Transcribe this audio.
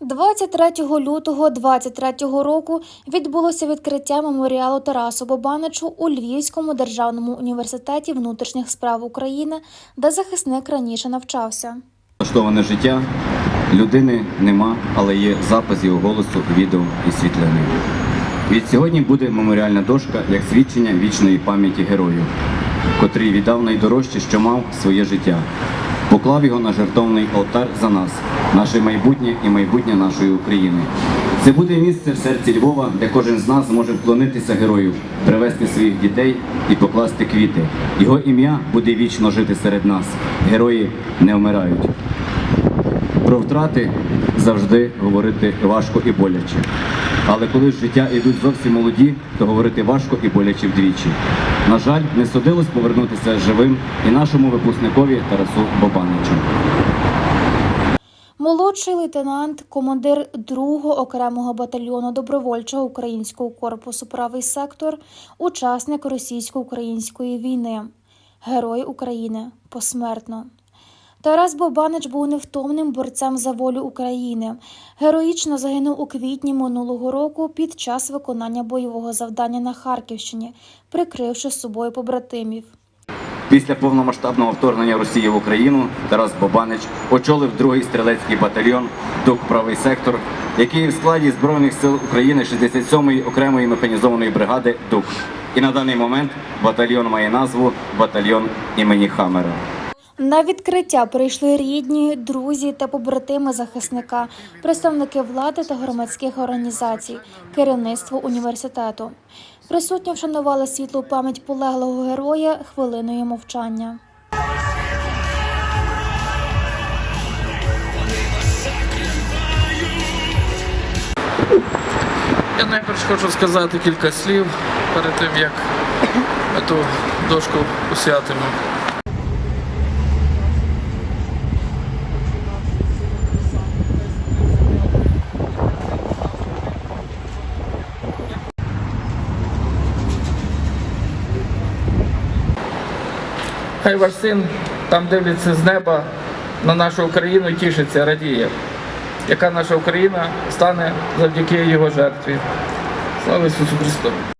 23 лютого 23 року відбулося відкриття меморіалу Тарасу Бобаничу у Львівському державному університеті внутрішніх справ України, де захисник раніше навчався. Влаштоване життя людини нема, але є запис його голосу, відео і світлини. Від сьогодні буде меморіальна дошка як свідчення вічної пам'яті герою, котрий віддав найдорожче, що мав своє життя. Поклав його на жертовний алтар за нас, наше майбутнє і майбутнє нашої України. Це буде місце в серці Львова, де кожен з нас зможе вклонитися герою, привести своїх дітей і покласти квіти. Його ім'я буде вічно жити серед нас. Герої не вмирають. Про втрати завжди говорити важко і боляче. Але коли з життя йдуть зовсім молоді, то говорити важко і боляче вдвічі. На жаль, не судилось повернутися живим і нашому випускникові Тарасу Бобаничу. Молодший лейтенант, командир 2-го окремого батальйону добровольчого українського корпусу Правий сектор, учасник російсько-української війни, герой України посмертно. Тарас Бобанич був невтомним борцем за волю України. Героїчно загинув у квітні минулого року під час виконання бойового завдання на Харківщині, прикривши з собою побратимів. Після повномасштабного вторгнення Росії в Україну Тарас Бобанич очолив другий стрілецький батальйон ДУК Правий сектор, який в складі Збройних сил України 67-ї окремої механізованої бригади ДУК. І на даний момент батальйон має назву Батальйон імені Хамера. На відкриття прийшли рідні, друзі та побратими захисника, представники влади та громадських організацій, керівництво університету. Присутні вшанували світлу пам'ять полеглого героя хвилиною мовчання. Я найперш хочу сказати кілька слів перед тим, як ту дошку освятимо. Хай ваш син там дивиться з неба на нашу Україну і тішиться, радіє. Яка наша Україна стане завдяки його жертві. Слава Ісусу Христу!